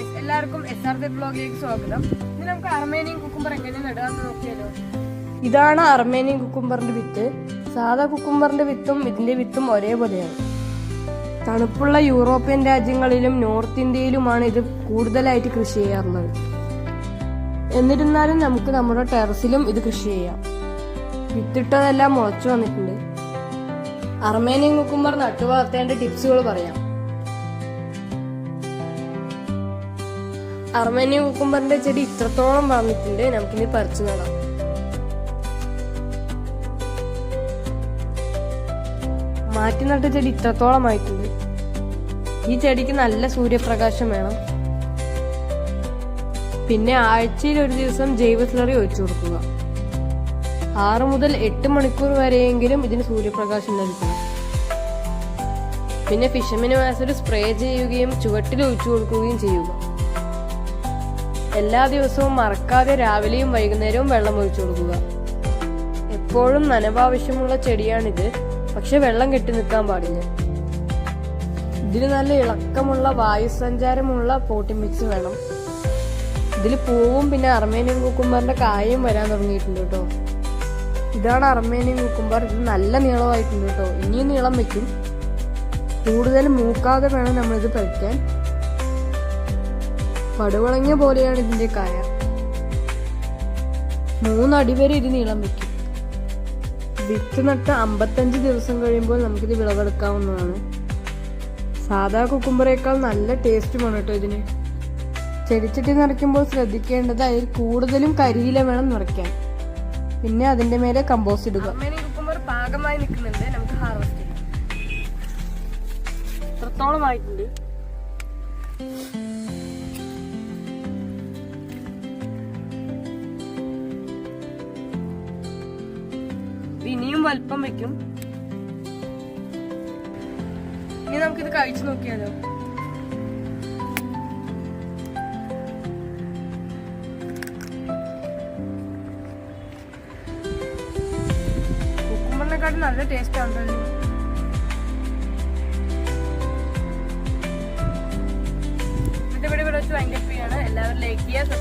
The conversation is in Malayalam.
എല്ലാവർക്കും എസ് ആർ ബ്ലോഗിലേക്ക് സ്വാഗതം. ഇനി നമുക്ക് അർമേനിയൻ കുക്കുംബർ എങ്ങനെ നടാന്ന് നോക്കിയാലോ. ഇതാണ് അർമേനിയൻ കുക്കുംബറിന്റെ വിത്ത്. സാധാ കുക്കുംബറിന്റെ വിത്തും ഇതിന്റെ വിത്തും ഒരേപോലെയാണ്. തണുപ്പുള്ള യൂറോപ്യൻ രാജ്യങ്ങളിലും നോർത്ത് ഇന്ത്യയിലുമാണ് ഇത് കൂടുതലായിട്ട് കൃഷി ചെയ്യാറുള്ളത്. എന്നിരുന്നാലും നമുക്ക് നമ്മുടെ ടെറസിലും ഇത് കൃഷി ചെയ്യാം. വിത്തിട്ടതെല്ലാം മുളച്ചു വന്നിട്ടുണ്ട്. അർമേനിയൻ കുക്കുംബർ നട്ടുവളർത്തേണ്ട ടിപ്സുകൾ പറയാം. അർമേനിയൻ കുക്കുംബറിന്റെ ചെടി ഇത്രത്തോളം വളർന്നിട്ടുണ്ട് നമുക്കിനി പറിച്ചു നടാം. മാറ്റി നട്ട ചെടി ഇത്രത്തോളം ആയിട്ടുണ്ട്. ഈ ചെടിക്ക് നല്ല സൂര്യപ്രകാശം വേണം. പിന്നെ ആഴ്ചയിൽ ഒരു ദിവസം ജൈവ സ്ലറി ഒഴിച്ചു കൊടുക്കുക. ആറ് മുതൽ എട്ട് മണിക്കൂർ വരെയെങ്കിലും ഇതിന് സൂര്യപ്രകാശം ലഭിക്കണം. പിന്നെ ഫിഷമിന് വാസൊരു സ്പ്രേ ചെയ്യുകയും ചുവട്ടിൽ ഒഴിച്ചു കൊടുക്കുകയും ചെയ്യുക. എല്ലാ ദിവസവും മറക്കാതെ രാവിലെയും വൈകുന്നേരവും വെള്ളം ഒഴിച്ചു കൊടുക്കുക. എപ്പോഴും നനവാവശ്യമുള്ള ചെടിയാണിത് പക്ഷെ വെള്ളം കെട്ടി നിൽക്കാൻ പാടില്ല. ഇതിന് നല്ല ഇളക്കമുള്ള വായുസഞ്ചാരമുള്ള പോട്ടി മിക്സ് വേണം. ഇതിൽ പൂവും പിന്നെ അർമേനിയൻ കുക്കുംബറിന്റെ കായും വരാൻ തുടങ്ങിയിട്ടുണ്ട് കേട്ടോ. ഇതാണ് അർമേനിയൻ കുക്കുംബർ. ഇത് നല്ല നീളമായിട്ടുണ്ട് കേട്ടോ. ഇനിയും നീളം വെക്കും കൂടുതൽ മൂക്കാതെ വേണം നമ്മളിത് പറിക്കാൻ. പടുവളങ്ങിയ പോലെയാണ് ഇതിന്റെ കായ മൂന്നടി വരെ ഇത് നീളം വെക്കും. വിത്ത് നട്ട് അമ്പത്തഞ്ച് ദിവസം കഴിയുമ്പോൾ നമുക്കിത് വിളവെടുക്കാവുന്നതാണ്. സാധാ കുക്കുമ്പറേക്കാൾ നല്ല ടേസ്റ്റുമാണ് കേട്ടോ ഇതിന്. ചെടിച്ചട്ടി നിറയ്ക്കുമ്പോൾ ശ്രദ്ധിക്കേണ്ടത് അതിൽ കൂടുതലും കരിയില വേണം നിറയ്ക്കാൻ. പിന്നെ അതിന്റെ മേലെ കമ്പോസ്റ്റ് ഇടുക. പാകമായി നിൽക്കുന്നുണ്ട്. നമുക്ക് ഹാർവെസ്റ്റ് ചെയ്യാം. എത്രത്തോളം ആയിട്ടുണ്ട്. ഇത് വലിപ്പം വെക്കും. ഇനി നമുക്കിത് കഴിച്ചു നോക്കിയാലോ? കുക്കുമ്പറിനെക്കാട്ടും നല്ല ടേസ്റ്റ് ആണല്ലോ ഇവിടെ ഇവിടെ വെച്ച് വൈൻഡപ്പ് ആണ്. എല്ലാവരും ലൈക്ക് ചെയ്യുക